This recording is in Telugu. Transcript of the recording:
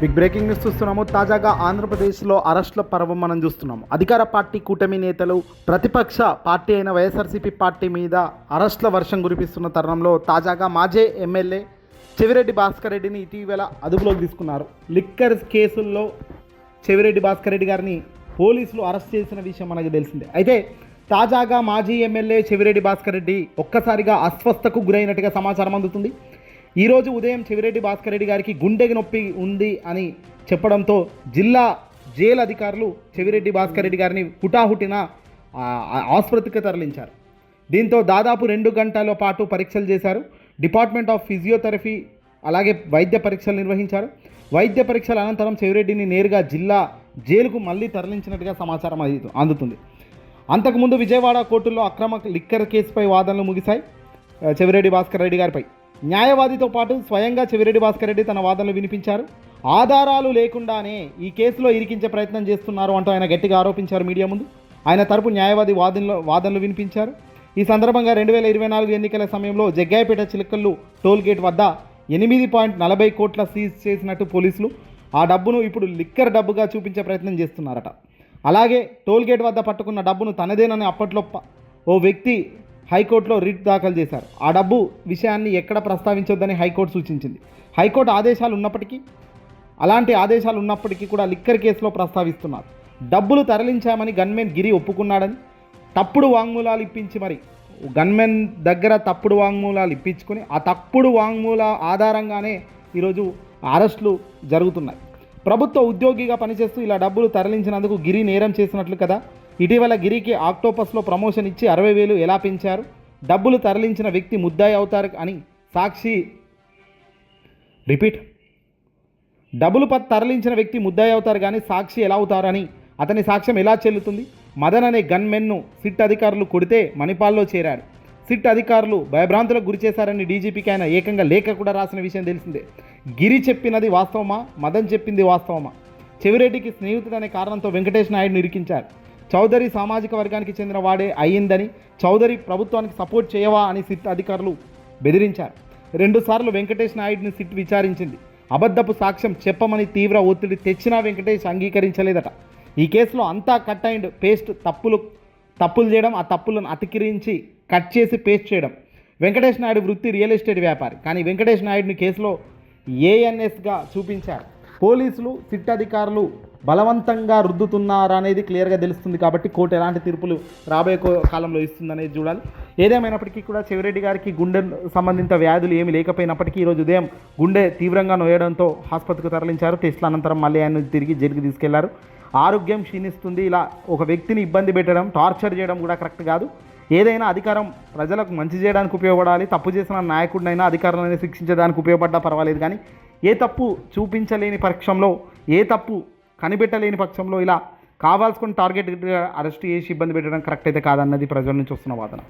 బిగ్ బ్రేకింగ్ న్యూస్ చూస్తున్నాము. తాజాగా ఆంధ్రప్రదేశ్లో అరెస్టుల పర్వం మనం చూస్తున్నాము. అధికార పార్టీ కూటమి నేతలు ప్రతిపక్ష పార్టీ అయిన వైఎస్ఆర్సీపీ పార్టీ మీద అరెస్టుల వర్షం కురిపిస్తున్న తరుణంలో తాజాగా మాజీ ఎమ్మెల్యే చెవిరెడ్డి భాస్కర్ రెడ్డిని ఇటీవల అదుపులోకి తీసుకున్నారు. లిక్కర్ కేసుల్లో చెవిరెడ్డి భాస్కర్ రెడ్డి గారిని పోలీసులు అరెస్ట్ చేసిన విషయం మనకు తెలిసిందే. అయితే తాజాగా మాజీ ఎమ్మెల్యే చెవిరెడ్డి భాస్కర్ రెడ్డి ఒక్కసారిగా అస్వస్థకు గురైనట్టుగా సమాచారం అందుతుంది. ఈరోజు ఉదయం చెవిరెడ్డి భాస్కర్ రెడ్డి గారికి గుండె నొప్పి ఉంది అని చెప్పడంతో జిల్లా జైలు అధికారులు చెవిరెడ్డి భాస్కర్ రెడ్డి గారిని హుటాహుటిన ఆసుపత్రికి తరలించారు. దీంతో దాదాపు రెండు గంటల పాటు పరీక్షలు చేశారు. డిపార్ట్మెంట్ ఆఫ్ ఫిజియోథెరపీ అలాగే వైద్య పరీక్షలు నిర్వహించారు. వైద్య పరీక్షల అనంతరం చెవిరెడ్డిని నేరుగా జిల్లా జైలుకు మళ్ళీ తరలించినట్టుగా సమాచారం అందుతుంది. అంతకుముందు విజయవాడ కోర్టులో అక్రమ లిక్కర్ కేసుపై వాదనలు ముగిశాయి చెవిరెడ్డి భాస్కర్ రెడ్డి గారిపై. న్యాయవాదితో పాటు స్వయంగా చెవిరెడ్డి భాస్కర్ రెడ్డి తన వాదనలు వినిపించారు. ఆధారాలు లేకుండానే ఈ కేసులో ఇరికించే ప్రయత్నం చేస్తున్నారు అంటూ ఆయన గట్టిగా ఆరోపించారు మీడియా ముందు. ఆయన తరపు న్యాయవాది వాదనలు వాదనలు వినిపించారు. ఈ సందర్భంగా రెండు వేల ఇరవై నాలుగు ఎన్నికల సమయంలో జగ్గాయపేట చిలకల్లు టోల్ గేట్ వద్ద ఎనిమిది పాయింట్ నలభై కోట్ల సీజ్ చేసినట్టు పోలీసులు ఆ డబ్బును ఇప్పుడు లిక్కర్ డబ్బుగా చూపించే ప్రయత్నం చేస్తున్నారట. అలాగే టోల్ గేట్ వద్ద పట్టుకున్న డబ్బును తనదేనని అప్పట్లో ఓ వ్యక్తి హైకోర్టులో రిట్ దాఖలు చేశారు. ఆ డబ్బు విషయాన్ని ఎక్కడ ప్రస్తావించొద్దని హైకోర్టు సూచించింది. హైకోర్టు ఆదేశాలు ఉన్నప్పటికీ అలాంటి ఆదేశాలు ఉన్నప్పటికీ కూడా లిక్కర్ కేసులో ప్రస్తావిస్తున్నారు. డబ్బులు తరలించామని గన్మెన్ గిరి ఒప్పుకున్నాడని తప్పుడు వాంగ్మూలాలు ఇప్పించి మరి గన్మెన్ దగ్గర తప్పుడు వాంగ్మూలాలు ఇప్పించుకొని ఆ తప్పుడు వాంగ్మూల ఆధారంగానే ఈరోజు అరెస్టులు జరుగుతున్నాయి. ప్రభుత్వ ఉద్యోగిగా పనిచేస్తూ ఇలా డబ్బులు తరలించినందుకు గిరి నేరం చేసినట్లు కదా ఇటీవల గిరికి ఆక్టోపస్లో ప్రమోషన్ ఇచ్చి అరవై వేలు ఎలా పెంచారు? డబ్బులు తరలించిన వ్యక్తి ముద్దాయి అవుతారు అని సాక్షి రిపీట్. డబ్బులు ప తరలించిన వ్యక్తి ముద్దాయి అవుతారు కానీ సాక్షి ఎలా అవుతారని అతని సాక్ష్యం ఎలా చెల్లుతుంది? మదన్ అనే గన్మెన్ను సిట్ అధికారులు కొడితే మణిపాల్లో చేరాడు సిట్ అధికారులు భయభ్రాంతులకు గురి చేశారని డీజీపీకి ఆయన ఏకంగా లేఖ కూడా రాసిన విషయం తెలిసిందే. గిరి చెప్పినది వాస్తవమా? మదన్ చెప్పింది వాస్తవమా? చెవిరెడ్డికి స్నేహితుడనే కారణంతో వెంకటేష్ నాయుడుని ఇరికించారు. చౌదరి సామాజిక వర్గానికి చెందిన వాడే అయ్యిందని చౌదరి ప్రభుత్వానికి సపోర్ట్ చేయవా అని సిట్ అధికారులు బెదిరించారు. రెండుసార్లు వెంకటేష్ నాయుడిని సిట్ విచారించింది. అబద్ధపు సాక్ష్యం చెప్పమని తీవ్ర ఒత్తిడి తెచ్చినా వెంకటేష్ అంగీకరించలేదట. ఈ కేసులో అంతా కట్ అండ్ పేస్ట్ తప్పులు తప్పులు చేయడం ఆ తప్పులను అతికిరించి కట్ చేసి పేస్ట్ చేయడం. వెంకటేష్ నాయుడు వృత్తి రియల్ ఎస్టేట్ వ్యాపారి. కానీ వెంకటేష్ నాయుడిని కేసులో ఏఎన్ఎస్గా చూపించారు? పోలీసులు సిట్ అధికారులు బలవంతంగా రుద్దుతున్నారా అనేది క్లియర్గా తెలుస్తుంది కాబట్టి కోర్టు ఎలాంటి తీర్పులు రాబోయే కాలంలో ఇస్తుందనేది చూడాలి. ఏదేమైనప్పటికీ కూడా చెవిరెడ్డి గారికి గుండె సంబంధిత వ్యాధులు ఏమి లేకపోయినప్పటికీ ఈరోజు ఉదయం గుండె తీవ్రంగా నొయ్యడంతో ఆసుపత్రికి తరలించారు. టెస్ట్ల అనంతరం మళ్ళీ ఆయన తిరిగి జైలుకి తీసుకెళ్ళారు. ఆరోగ్యం క్షీణిస్తుంది. ఇలా ఒక వ్యక్తిని ఇబ్బంది పెట్టడం టార్చర్ చేయడం కూడా కరెక్ట్ కాదు. ఏదైనా అధికారం ప్రజలకు మంచి చేయడానికి ఉపయోగపడాలి తప్పు చేసిన నాయకుడినైనా అధికారులైనా శిక్షించడానికి ఉపయోగపడ్డా పర్వాలేదు కానీ ఏ తప్పు చూపించలేని పక్షంలో ఏ తప్పు కనిపెట్టలేని పక్షంలో ఇలా కావాల్సుకుని టార్గెట్ అరెస్ట్ చేసి ఇబ్బంది పెట్టడం కరెక్ట్ అయితే కాదన్నది ప్రజల నుంచి వస్తున్న వాదన.